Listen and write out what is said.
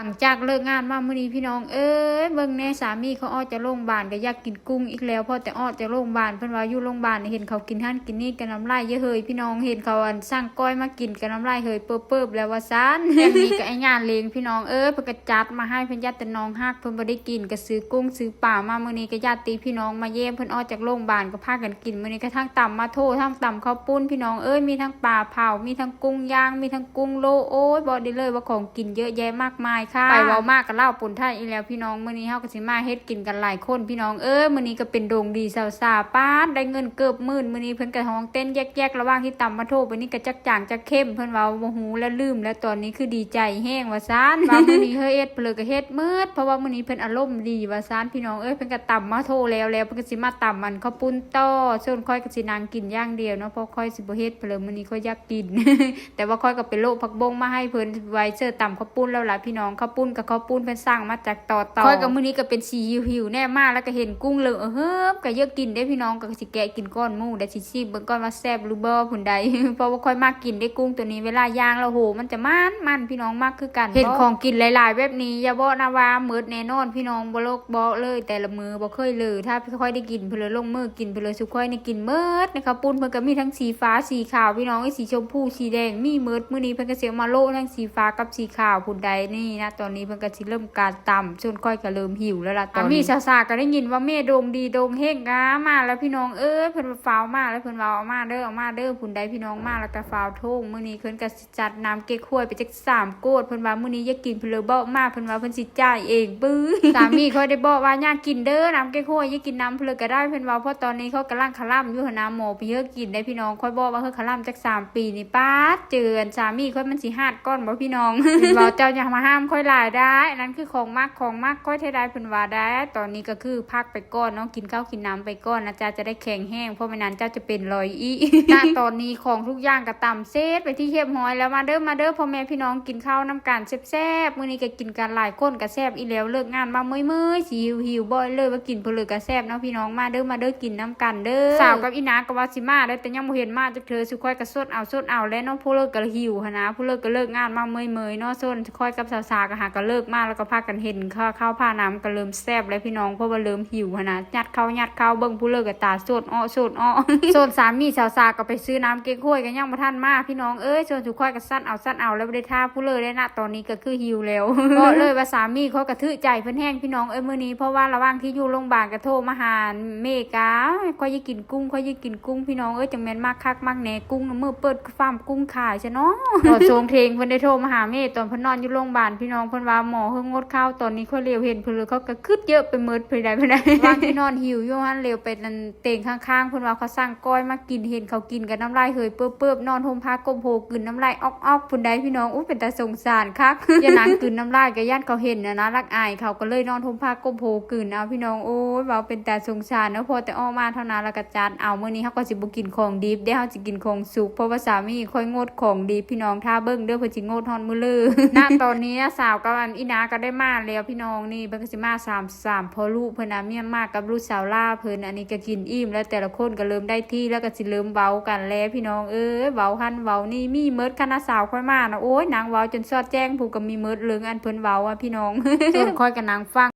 หลังจากเลิกงานมาเมื้อนี้พี่น้องเอ้ยเบิ่งแน่สามีเขาออจากโรงพยาบาลก็อยากกินกุ้งอีกแล้วพ่อแต่ออจากโรงพยาบาลเพิ่นว่าอยู่โรงพยาบาลเห็นเขากินหั่นกินนี่กันน้ำลายเยอะเฮยพี่น้องเห็นเขาอันสร้างก้อยมากินกันน้ำลายเฮยเปิบๆแล้วว่าซันแม่นี้ก็ไอ้ญาเลงพี่น้องเอ้ยเพิ่นก็จัดมาให้เพิ่นญาติน้องฮักเพิ่นบ่ได้กินก็ซื้อกุ้งซื้อปลามาเมื้อนี้ก็ญาติพี่น้องมาเยี่ยมเพิ่นออจากโรงพยาบาลก็พากันกินเมื้อนี้ก็ทั้งตำมาโททั้งตำข้าวปุ้นพี่น้องเอ้ยมีทั้งปลาเผามีทั้งกุ้งย่างมีทั้งกุ้งโลโอ้ยบอกได้เลยว่าของกินเยอะแยะมากมายค่ะไปเว้ามากกับเล่าปุ่นไทยอีแล้วพี่น้องมื้อนี้เฮาก็สิมาเฮ็ดกินกันหลายคนพี่น้องเอ้ยมื้อนี้ก็เป็นโด่งดีสาวๆป้าดได้เงินเกือบหมื่นมื้อนี้เพิ่นก็ห้องเต้นแยกๆระหว่างที่ตำมาโทมื้อนี้ก็จักจางจักเข้มเพิ่นเว้าบ่ฮู้และลืมแล้วตอนนี้คือดีใจแห้งว่าซานว่ามื้อนี้เฮ็ดเอ็ดเปลือก็เฮ็ดมืดเพราะว่ามื้อนี้เพิ่นอารมณ์ดีว่าซานพี่น้องเอ้ยเพิ่นก็ตำมาโทแล้วแล้วเพิ่นก็สิมาตำมันข้าวปุ้นต่อส่วนค่อยก็สินางกินอย่างเดียวเนาะเพราะค่อยสิบ่เฮ็ดเปลือมื้อนี้ค่อยอยากกิน แต่ว่าค่อยก็เป็นโลกผักบงมาให้เพิ่นไว้เสื้อต่ำข้าวปุ้นแล้วล่ะพี่น้องข้าวปุ้นกับข้าวปุ้นเพิ่นสร้างมาจากต่อต่อค่อยกับมื้อนี้ก็เป็นสีหิวๆแน่มากแล้วก็เห็นกุ้งเหลืองเออเฮิบก็เยอะกินได้พี่น้องก็สิแกะกินก้อนหมูได้สิชิมเบิ่งก่อนว่าแซ่บหรือบ่ผุนใดเพราะว่าค่อยมากกินได้กุ้งตัวนี้เวลาย่างแล้วโห มันจะมันมันพี่น้องมากคือกันเห็นของกินหลายๆแบบนี้อย่าบอกนะว่ามืดแน่นอนพี่น้องบ่โลกบ่เลย แต่ละมือบ่เคยเลย ถ้าพี่ค่อยได้กินเพิ่นเลยลงมือกินเพิ่นเลยสุค่อยนี่กินเมิดนะคะปุ้นเพิ่นก็มีทั้งสีฟ้าสีขาวพี่น้องไอ้สีชมพูสีแดงมีเมิดมื้อนี้เพิ่นก็สิเอามาโลทั้งสีฟ้ากับสีขาวผู้ใดนี่นะตอนนี้เพิ่นก็สิเริ่มการตำจนค่อยก็เริ่มหิวแล้วล่ะตอนนี้มีสาวๆก็ได้ยินว่าแม่โดงดีโดงเฮงกามาแล้วพี่น้องเอ้ยเพิ่นฟ้าวมาแล้วเพิ่นว่าเอามาเด้อเอามาเด้อผู้ใดพี่น้องมาแล้วก็ฟ้าวโทงมื้อนี้เพิ่นก็สิจัดน้ำเก๊กฮวยไปจักสามโกดเพิ่นว่ามื้อนี้อยากกินเพิ่นเลยบอกมาเพิ่นว่าเพิ่นสิจ่ายเองบื้อสามีเขาได้บอกว่าอยากกินเด้อน้ำเก๊กฮวยอยากกินน้ำเพิ่นเลยก็ได้เพิ่นว่าเพราะตอนนี้เขากำลังคลั่มอยู่หนน้ำหมอไปเยอะกินได้พี่น้องค่อยบอกว่าเฮาคลั่มจักสามปีนี่ป้าดเจือนสามีค่อยมันสิหาดก้อนบ่พี่น้องเพิ่นว่าเจ้าอย่ามาห้ามค่อยหลายได้อันนั้นคือของมากของมากค่อยเทได้เพิ่นว่าได้ ตอนนี้ก็คือพักไปก่อนเนาะกินข้าวกินน้ำไปก่อนนะจ๊ะจะได้แข็งแห้งเพราะไม่นั้นเจ้าจะเป็นรอยอีณตอนนี้ของทุกอย่างก็ต่ำเซตไปที่เทียบห้อยแล้วมาเด้อมาเด้อพ่อแม่พี่น้องกินข้าวน้ำกันแซ่บๆมื้อนี้ก็กินกันหลายคนก็แซ่บอีแล้วเลิกงานมาเมื่อยๆสิหิวหิวบ่อยเลยว่ากินเพนเลยก็แซ่บเนาะพี่น้องมาเด้อมาเด้อกินน้ำกันเด้อสาวกับอีนาก็ว่าสิมาเด้แต่ยังบ่เห็นมาจากเธอสุค่อยก็สดเอาสดเอาแล้วเนาะผู้เลิกก็หิวหนะผู้เลิกก็เลิกงานมาเมื่อยๆเนาะส่วนค่อยกับสาวๆก็หาก็เลิกมาแล้วก็พากันเห็นข้าวข้าวผ้าน้ำก็เริ่มแซ่บแล้วพี่น้องเพราะว่าเริ่มหิวหันนะยัดเข้ายัดเข้าเบิ่งผู้เลิกก็ตาสดอ้อสดอ้อส่วนสามีสาวๆก็ไปซื้อน้ำเก๊กฮวยกันยังบ่ทันมาพี่น้องเอ้ยส่วนสุค่อยก็สั้นเอาสั้นเอาแล้วบ่ได้ท่าผู้เลิกได้นะตอนนี้ก็คือหิวแล้วก็เลยว่าสามีเขากระทือใจเพิ่นแห้งพี่น้องเอ้ยมื้อนี้เพราะว่าระหว่างที่อยู่โรงพยาบาลก็โทรมาหาเมกาค่อยอยากกินกุ้งค่อยอยากกินกุ้งพี่น้องเอ้ยจังแม่นมากคักมากแหน่กุ้งน่ะมื้อเปิดฟาร์มกุ้งขายซะเนาะตอนโซงเทงเพิ่นได้โทรมาหาเมตอนเพิ่นนอนอยู่โรงพยาบาลพี่น้องเพิ่นว่าหมอเพิ่งงดข้าวตอนนี้ค่อยเร็วเห็นเพิ่นเลยเขาก็คึดเยอะไปหมดเพิ่นได้เพิ่นได้ว่างที่นอนหิวอยู่หั่นเร็วไปนั่นเต่งข้างๆเพิ่นว่าเขาสั่งก้อยมากินเห็นเขากินกันน้ำลายเฮยเปื้อบๆนอนห่มผ้าก้มโพกลืนน้ำลายออกๆเพิ่นได้พี่น้องอู้เป็นตาสงสารคักอย่านางกลืนน้ำลายก็ย่านเขาเห็นนะนะรักอายเขาก็เลยนอนห่มผ้าก้มโพกลืนเอาพี่น้องโอ้ยเว้าเป็นตาสงสารเนาะพอแต่ออกมาเท่านั้นแล้วก็จัดเอามื้อนี้เฮาก็สิบ่กินของดิบเด้เฮาสิกินของสุกเพราะว่าสามีค่อยงดของดิบพี่น้องถ้าเบิ่งเด้อเพิ่นสิงดฮอนมื้อเลยณตอนนี้สาวกับอันอีนาก็ได้มาแล้วพี่น้องนี่เพิ่นก็สิมา3 3พอลูกเพิ่นน่ะเมียมากกับลูกสาวล่าเพิ่นอันนี้ก็กินอิ่มแล้วแต่ละคนก็เริ่มได้ที่แล้วก็สิเริ่มเว้ากันแล้วพี่น้องเอ้ยเว้าหันเว้านี่มีเมิดคณะสาวค่อยมานะโอ้ยนางเว้าจนสอดแจ้งผู้ก็มีเมิดเลืองอันเพิ่นเว้าอะพี่น้องส่วนค่อยกับนางฟัง